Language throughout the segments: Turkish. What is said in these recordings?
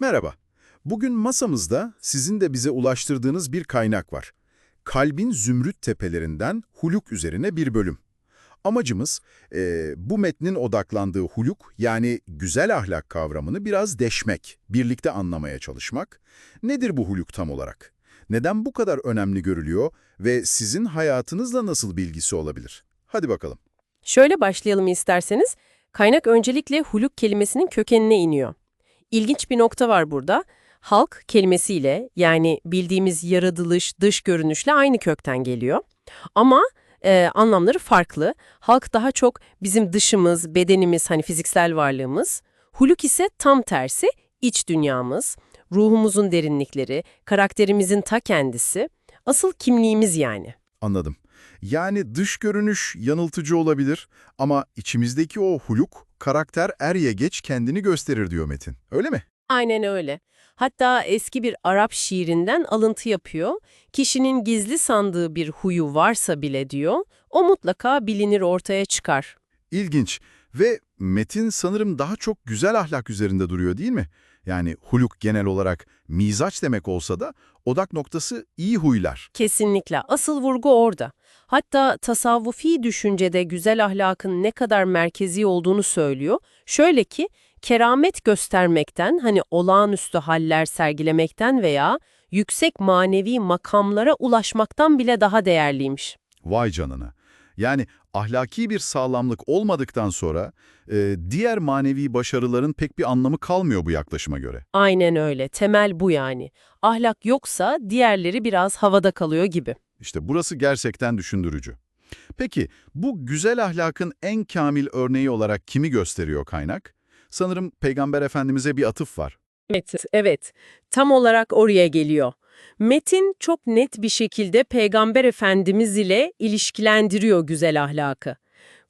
Merhaba. Bugün masamızda sizin de bize ulaştırdığınız bir kaynak var. Kalbin Zümrüt Tepelerinden Huluk üzerine bir bölüm. Amacımız eee, bu metnin odaklandığı huluk yani güzel ahlak kavramını biraz deşmek, birlikte anlamaya çalışmak. Nedir bu huluk tam olarak? Neden bu kadar önemli görülüyor ve sizin hayatınızla nasıl bilgisi olabilir? Hadi bakalım. Şöyle başlayalım isterseniz. Kaynak öncelikle huluk kelimesinin kökenine iniyor. İlginç bir nokta var burada. Halk kelimesiyle yani bildiğimiz yaratılış, dış görünüşle aynı kökten geliyor. Ama e, anlamları farklı. Halk daha çok bizim dışımız, bedenimiz, hani fiziksel varlığımız. Huluk ise tam tersi iç dünyamız, ruhumuzun derinlikleri, karakterimizin ta kendisi, asıl kimliğimiz yani. Anladım. Yani dış görünüş yanıltıcı olabilir ama içimizdeki o huluk, karakter er ya geç kendini gösterir diyor Metin. Öyle mi? Aynen öyle. Hatta eski bir Arap şiirinden alıntı yapıyor. Kişinin gizli sandığı bir huyu varsa bile diyor, o mutlaka bilinir ortaya çıkar. İlginç ve Metin sanırım daha çok güzel ahlak üzerinde duruyor değil mi? Yani huluk genel olarak mizaç demek olsa da odak noktası iyi huylar. Kesinlikle. Asıl vurgu orada. Hatta tasavvufi düşüncede güzel ahlakın ne kadar merkezi olduğunu söylüyor. Şöyle ki, keramet göstermekten, hani olağanüstü haller sergilemekten veya yüksek manevi makamlara ulaşmaktan bile daha değerliymiş. Vay canına. Yani ahlaki bir sağlamlık olmadıktan sonra e, diğer manevi başarıların pek bir anlamı kalmıyor bu yaklaşıma göre. Aynen öyle. Temel bu yani. Ahlak yoksa diğerleri biraz havada kalıyor gibi. İşte burası gerçekten düşündürücü. Peki bu güzel ahlakın en kamil örneği olarak kimi gösteriyor kaynak? Sanırım Peygamber Efendimiz'e bir atıf var. Evet, evet. Tam olarak oraya geliyor. Metin çok net bir şekilde Peygamber Efendimiz ile ilişkilendiriyor güzel ahlakı.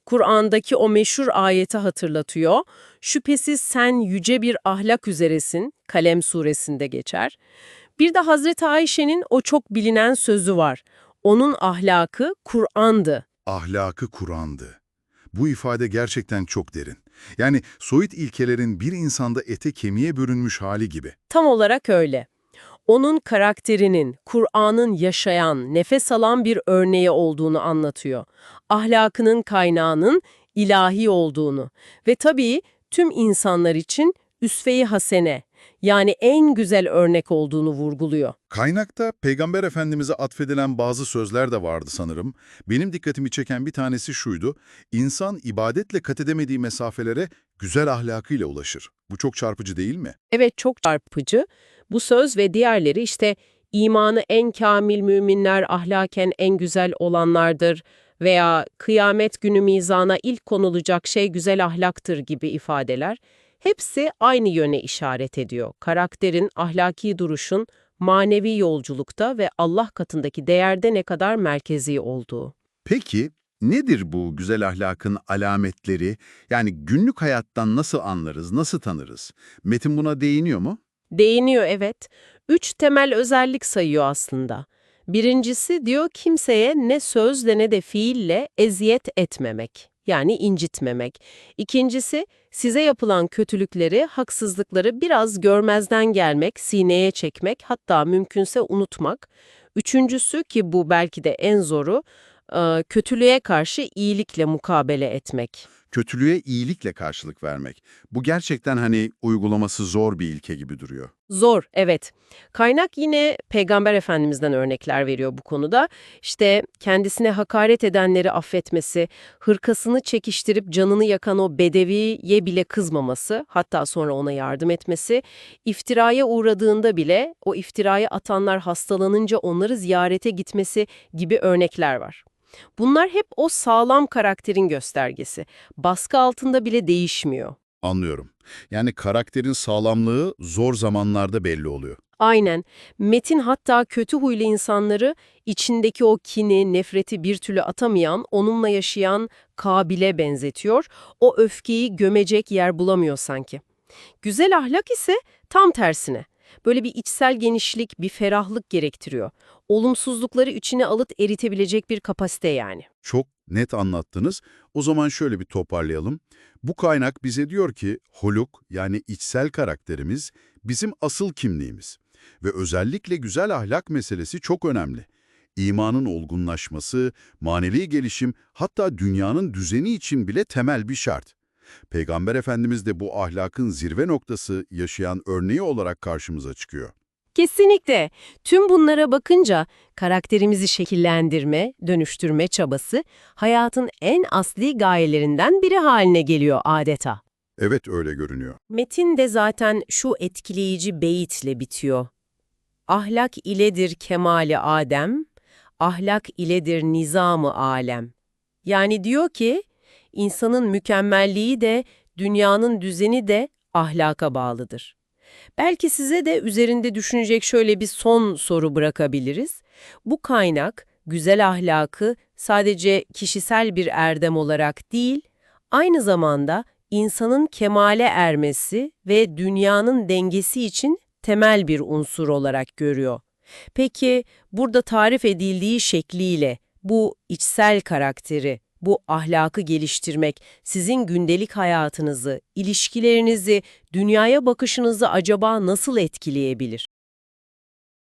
Kur'an'daki o meşhur ayeti hatırlatıyor. Şüphesiz sen yüce bir ahlak üzeresin, Kalem suresinde geçer. Bir de Hazreti Ayşe'nin o çok bilinen sözü var. Onun ahlakı Kur'an'dı. Ahlakı Kur'an'dı. Bu ifade gerçekten çok derin. Yani soyut ilkelerin bir insanda ete kemiğe bürünmüş hali gibi. Tam olarak öyle. Onun karakterinin, Kur'an'ın yaşayan, nefes alan bir örneği olduğunu anlatıyor. Ahlakının kaynağının ilahi olduğunu ve tabii tüm insanlar için üsve-i hasene, yani en güzel örnek olduğunu vurguluyor. Kaynakta Peygamber Efendimiz'e atfedilen bazı sözler de vardı sanırım. Benim dikkatimi çeken bir tanesi şuydu. İnsan ibadetle kat edemediği mesafelere güzel ahlakıyla ulaşır. Bu çok çarpıcı değil mi? Evet çok çarpıcı. Bu söz ve diğerleri işte imanı en kamil müminler ahlaken en güzel olanlardır veya kıyamet günü mizana ilk konulacak şey güzel ahlaktır gibi ifadeler hepsi aynı yöne işaret ediyor. Karakterin, ahlaki duruşun manevi yolculukta ve Allah katındaki değerde ne kadar merkezi olduğu. Peki nedir bu güzel ahlakın alametleri? Yani günlük hayattan nasıl anlarız, nasıl tanırız? Metin buna değiniyor mu? Değiniyor evet. Üç temel özellik sayıyor aslında. Birincisi diyor kimseye ne sözle ne de fiille eziyet etmemek. Yani incitmemek. İkincisi size yapılan kötülükleri, haksızlıkları biraz görmezden gelmek, sineye çekmek, hatta mümkünse unutmak. Üçüncüsü ki bu belki de en zoru, kötülüğe karşı iyilikle mukabele etmek. Kötülüğe iyilikle karşılık vermek. Bu gerçekten hani uygulaması zor bir ilke gibi duruyor. Zor, evet. Kaynak yine Peygamber Efendimiz'den örnekler veriyor bu konuda. İşte kendisine hakaret edenleri affetmesi, hırkasını çekiştirip canını yakan o bedeviye bile kızmaması, hatta sonra ona yardım etmesi, iftiraya uğradığında bile o iftiraya atanlar hastalanınca onları ziyarete gitmesi gibi örnekler var. Bunlar hep o sağlam karakterin göstergesi. Baskı altında bile değişmiyor. Anlıyorum. Yani karakterin sağlamlığı zor zamanlarda belli oluyor. Aynen. Metin hatta kötü huylu insanları içindeki o kini, nefreti bir türlü atamayan, onunla yaşayan Kabil'e benzetiyor. O öfkeyi gömecek yer bulamıyor sanki. Güzel ahlak ise tam tersine. Böyle bir içsel genişlik, bir ferahlık gerektiriyor. Olumsuzlukları içine alıp eritebilecek bir kapasite yani. Çok net anlattınız. O zaman şöyle bir toparlayalım. Bu kaynak bize diyor ki holuk yani içsel karakterimiz bizim asıl kimliğimiz. Ve özellikle güzel ahlak meselesi çok önemli. İmanın olgunlaşması, manevi gelişim hatta dünyanın düzeni için bile temel bir şart. Peygamber Efendimiz de bu ahlakın zirve noktası yaşayan örneği olarak karşımıza çıkıyor. Kesinlikle. Tüm bunlara bakınca karakterimizi şekillendirme, dönüştürme çabası hayatın en asli gayelerinden biri haline geliyor adeta. Evet öyle görünüyor. Metin de zaten şu etkileyici beyitle bitiyor. Ahlak iledir kemali Adem, ahlak iledir nizamı alem. Yani diyor ki, insanın mükemmelliği de, dünyanın düzeni de ahlaka bağlıdır. Belki size de üzerinde düşünecek şöyle bir son soru bırakabiliriz. Bu kaynak, güzel ahlakı sadece kişisel bir erdem olarak değil, aynı zamanda insanın kemale ermesi ve dünyanın dengesi için temel bir unsur olarak görüyor. Peki burada tarif edildiği şekliyle bu içsel karakteri, bu ahlakı geliştirmek sizin gündelik hayatınızı, ilişkilerinizi, dünyaya bakışınızı acaba nasıl etkileyebilir?